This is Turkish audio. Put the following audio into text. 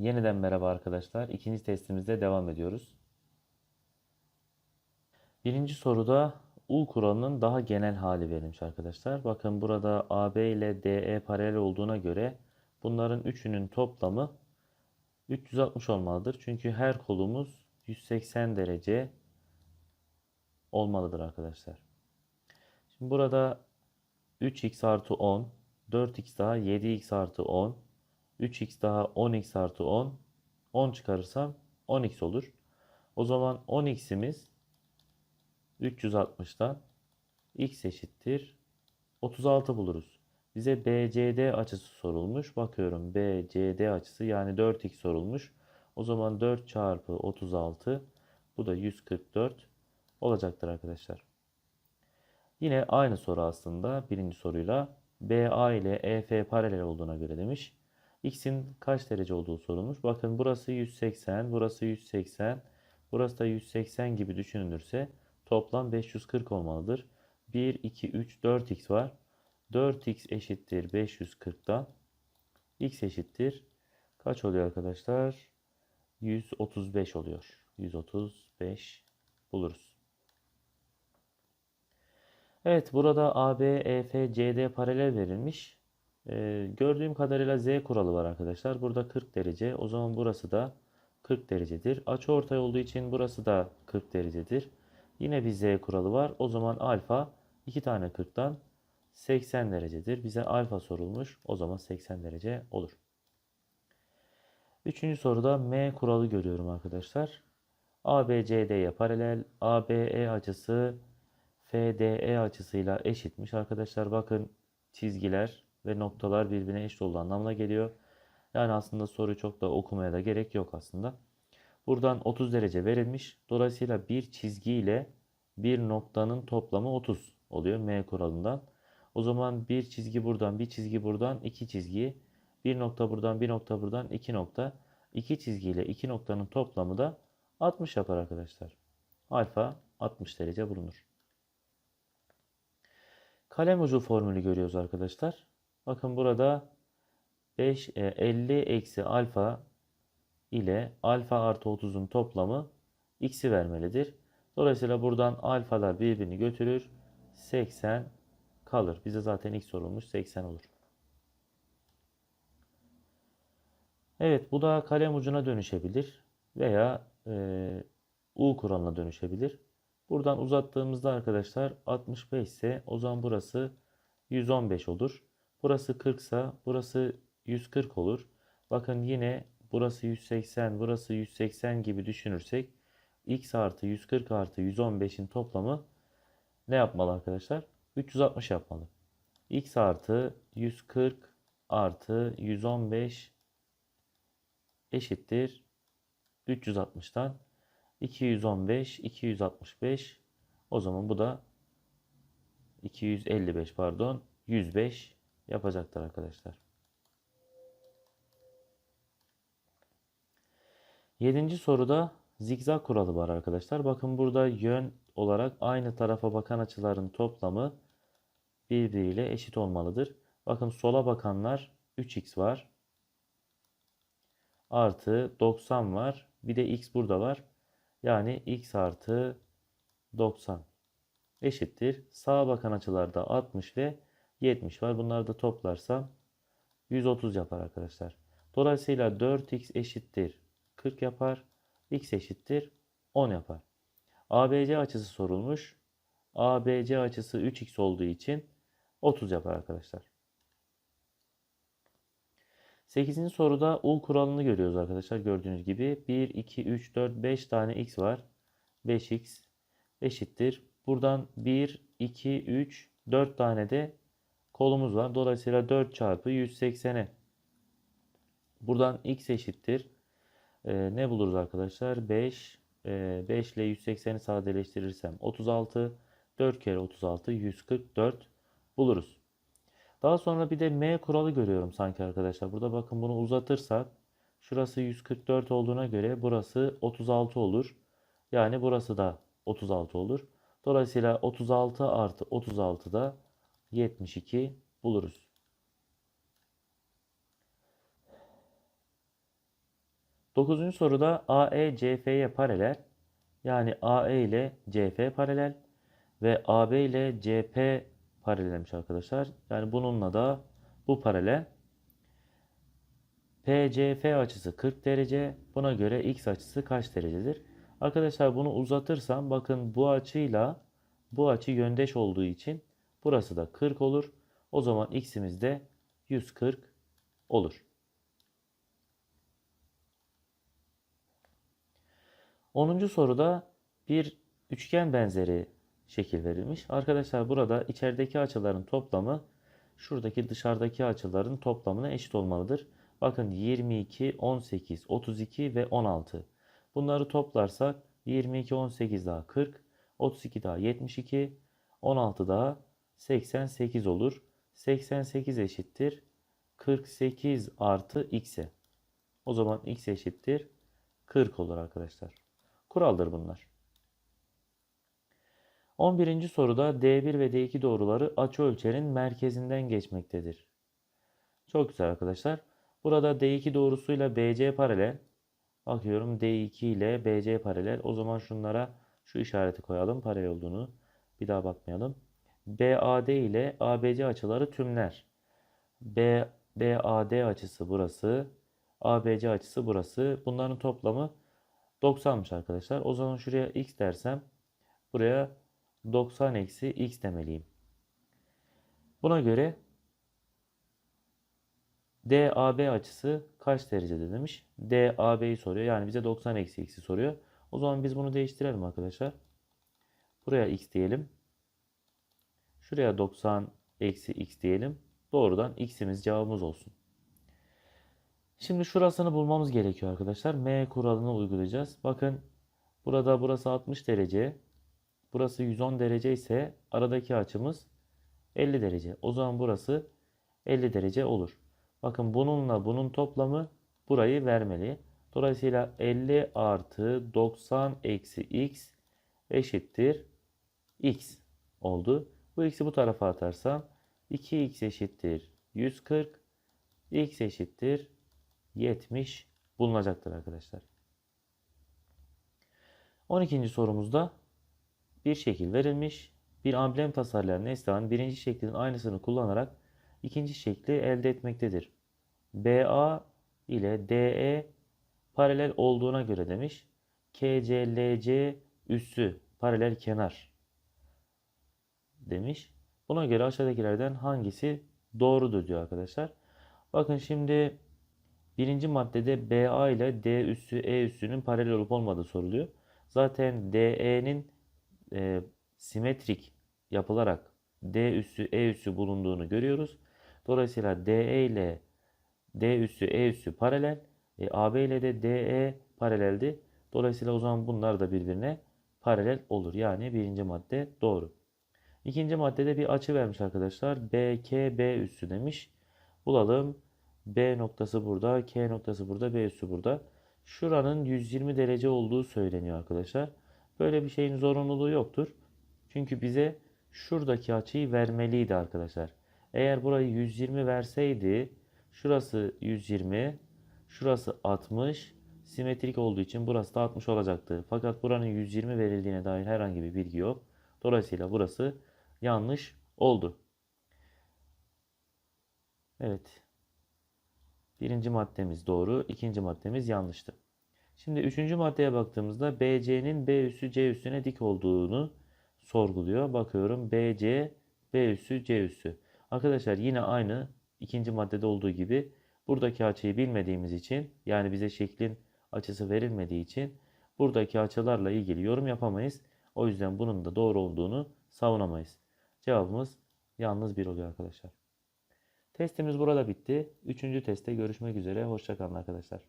Yeniden merhaba arkadaşlar. İkinci testimizde devam ediyoruz. Birinci soruda U kuralının daha genel hali verilmiş arkadaşlar. Bakın burada AB ile DE paralel olduğuna göre bunların üçünün toplamı 360 olmalıdır. Çünkü her kolumuz 180 derece olmalıdır arkadaşlar. Şimdi burada 3x artı 10, 4x daha 7x artı 10, 3x daha 10x artı 10, 10 çıkarırsam 10x olur. O zaman 10x'imiz 360'dan x eşittir 36 buluruz. Bize BCD açısı sorulmuş. Bakıyorum BCD açısı yani 4x sorulmuş. O zaman 4 çarpı 36 bu da 144 olacaktır arkadaşlar. Yine aynı soru aslında birinci soruyla BA ile EF paralel olduğuna göre demiş. X'in kaç derece olduğu sorulmuş. Bakın burası 180, burası 180, burası da 180 gibi düşünülürse toplam 540 olmalıdır. 1, 2, 3, 4x var. 4x eşittir 540'dan. x eşittir kaç oluyor arkadaşlar? 135 oluyor. 135 buluruz. Evet burada AB, EF, CD paralel verilmiş. Ee, gördüğüm kadarıyla Z kuralı var arkadaşlar. Burada 40 derece. O zaman burası da 40 derecedir. Açı ortay olduğu için burası da 40 derecedir. Yine bir Z kuralı var. O zaman alfa 2 tane 40'tan 80 derecedir. Bize alfa sorulmuş. O zaman 80 derece olur. Üçüncü soruda M kuralı görüyorum arkadaşlar. ABCD'ye paralel. ABE açısı FDE açısıyla eşitmiş. Arkadaşlar bakın çizgiler ve noktalar birbirine eşit olduğu anlamına geliyor. Yani aslında soruyu çok da okumaya da gerek yok aslında. Buradan 30 derece verilmiş. Dolayısıyla bir çizgi ile bir noktanın toplamı 30 oluyor M kuralından. O zaman bir çizgi buradan, bir çizgi buradan, iki çizgi, bir nokta buradan, bir nokta buradan, iki nokta. iki çizgi ile iki noktanın toplamı da 60 yapar arkadaşlar. Alfa 60 derece bulunur. Kalem ucu formülü görüyoruz arkadaşlar. Bakın burada 5, 50 eksi alfa ile alfa artı 30'un toplamı x'i vermelidir. Dolayısıyla buradan alfalar birbirini götürür. 80 kalır. Bize zaten x sorulmuş 80 olur. Evet bu da kalem ucuna dönüşebilir veya e, U kuralına dönüşebilir. Buradan uzattığımızda arkadaşlar 65 ise o zaman burası 115 olur. Burası 40 ise burası 140 olur. Bakın yine burası 180, burası 180 gibi düşünürsek x artı 140 artı 115'in toplamı ne yapmalı arkadaşlar? 360 yapmalı. x artı 140 artı 115 eşittir 360'tan 215 265 o zaman bu da 255 pardon 105 yapacaktır arkadaşlar. Yedinci soruda zigzag kuralı var arkadaşlar. Bakın burada yön olarak aynı tarafa bakan açıların toplamı birbiriyle eşit olmalıdır. Bakın sola bakanlar 3x var. Artı 90 var. Bir de x burada var. Yani x artı 90 eşittir. Sağa bakan açılarda 60 ve 70 var. Bunları da toplarsam 130 yapar arkadaşlar. Dolayısıyla 4x eşittir 40 yapar. x eşittir 10 yapar. ABC açısı sorulmuş. ABC açısı 3x olduğu için 30 yapar arkadaşlar. 8. soruda U kuralını görüyoruz arkadaşlar. Gördüğünüz gibi 1, 2, 3, 4, 5 tane x var. 5x eşittir. Buradan 1, 2, 3, 4 tane de kolumuz var. Dolayısıyla 4 çarpı 180'e. Buradan x eşittir. Ee, ne buluruz arkadaşlar? 5, e, 5 ile 180'i sadeleştirirsem 36, 4 kere 36, 144 buluruz. Daha sonra bir de M kuralı görüyorum sanki arkadaşlar. Burada bakın bunu uzatırsak şurası 144 olduğuna göre burası 36 olur. Yani burası da 36 olur. Dolayısıyla 36 artı 36 da 72 buluruz. Dokuzuncu soruda AE CF'ye paralel yani AE ile CF paralel ve AB ile CP paralelmiş arkadaşlar. Yani bununla da bu paralel. PCF açısı 40 derece. Buna göre X açısı kaç derecedir? Arkadaşlar bunu uzatırsam bakın bu açıyla bu açı yöndeş olduğu için burası da 40 olur. O zaman X'imiz de 140 olur. 10. soruda bir üçgen benzeri şekil verilmiş. Arkadaşlar burada içerideki açıların toplamı şuradaki dışarıdaki açıların toplamına eşit olmalıdır. Bakın 22, 18, 32 ve 16. Bunları toplarsak 22, 18 daha 40, 32 daha 72, 16 daha 88 olur. 88 eşittir 48 artı x'e. O zaman x eşittir 40 olur arkadaşlar. Kuraldır bunlar. 11. soruda D1 ve D2 doğruları açı ölçerin merkezinden geçmektedir. Çok güzel arkadaşlar. Burada D2 doğrusuyla BC paralel. Bakıyorum D2 ile BC paralel. O zaman şunlara şu işareti koyalım. Paralel olduğunu. Bir daha bakmayalım. BAD ile ABC açıları tümler. B, BAD açısı burası. ABC açısı burası. Bunların toplamı 90'mış arkadaşlar. O zaman şuraya x dersem buraya 90 eksi x demeliyim. Buna göre DAB açısı kaç derecede demiş. DAB'yi soruyor. Yani bize 90 eksi x'i soruyor. O zaman biz bunu değiştirelim arkadaşlar. Buraya x diyelim. Şuraya 90 eksi x diyelim. Doğrudan x'imiz cevabımız olsun. Şimdi şurasını bulmamız gerekiyor arkadaşlar. M kuralını uygulayacağız. Bakın burada burası 60 derece. Burası 110 derece ise aradaki açımız 50 derece. O zaman burası 50 derece olur. Bakın bununla bunun toplamı burayı vermeli. Dolayısıyla 50 artı 90 eksi x eşittir x oldu. Bu x'i bu tarafa atarsam 2x eşittir 140 x eşittir 70 bulunacaktır arkadaşlar. 12. sorumuzda bir şekil verilmiş. Bir amblem tasarlayan nesnenin birinci şeklin aynısını kullanarak ikinci şekli elde etmektedir. BA ile DE paralel olduğuna göre demiş. KCLC üssü paralel kenar demiş. Buna göre aşağıdakilerden hangisi doğrudur diyor arkadaşlar. Bakın şimdi birinci maddede BA ile D üssü E üssünün paralel olup olmadığı soruluyor. Zaten DE'nin e, simetrik yapılarak D üssü E üssü bulunduğunu görüyoruz. Dolayısıyla DE ile D üssü E üssü paralel. E, AB ile de DE paraleldi. Dolayısıyla o zaman bunlar da birbirine paralel olur. Yani birinci madde doğru. İkinci maddede bir açı vermiş arkadaşlar. BKB üssü demiş. Bulalım. B noktası burada, K noktası burada, B üssü burada. Şuranın 120 derece olduğu söyleniyor arkadaşlar. Böyle bir şeyin zorunluluğu yoktur. Çünkü bize şuradaki açıyı vermeliydi arkadaşlar. Eğer burayı 120 verseydi şurası 120, şurası 60, simetrik olduğu için burası da 60 olacaktı. Fakat buranın 120 verildiğine dair herhangi bir bilgi yok. Dolayısıyla burası yanlış oldu. Evet. Birinci maddemiz doğru, ikinci maddemiz yanlıştı. Şimdi üçüncü maddeye baktığımızda BC'nin B üssü C üssüne dik olduğunu sorguluyor. Bakıyorum BC, B üssü, C üssü. Arkadaşlar yine aynı ikinci maddede olduğu gibi buradaki açıyı bilmediğimiz için yani bize şeklin açısı verilmediği için buradaki açılarla ilgili yorum yapamayız. O yüzden bunun da doğru olduğunu savunamayız. Cevabımız yalnız bir oluyor arkadaşlar. Testimiz burada bitti. Üçüncü testte görüşmek üzere. Hoşçakalın arkadaşlar.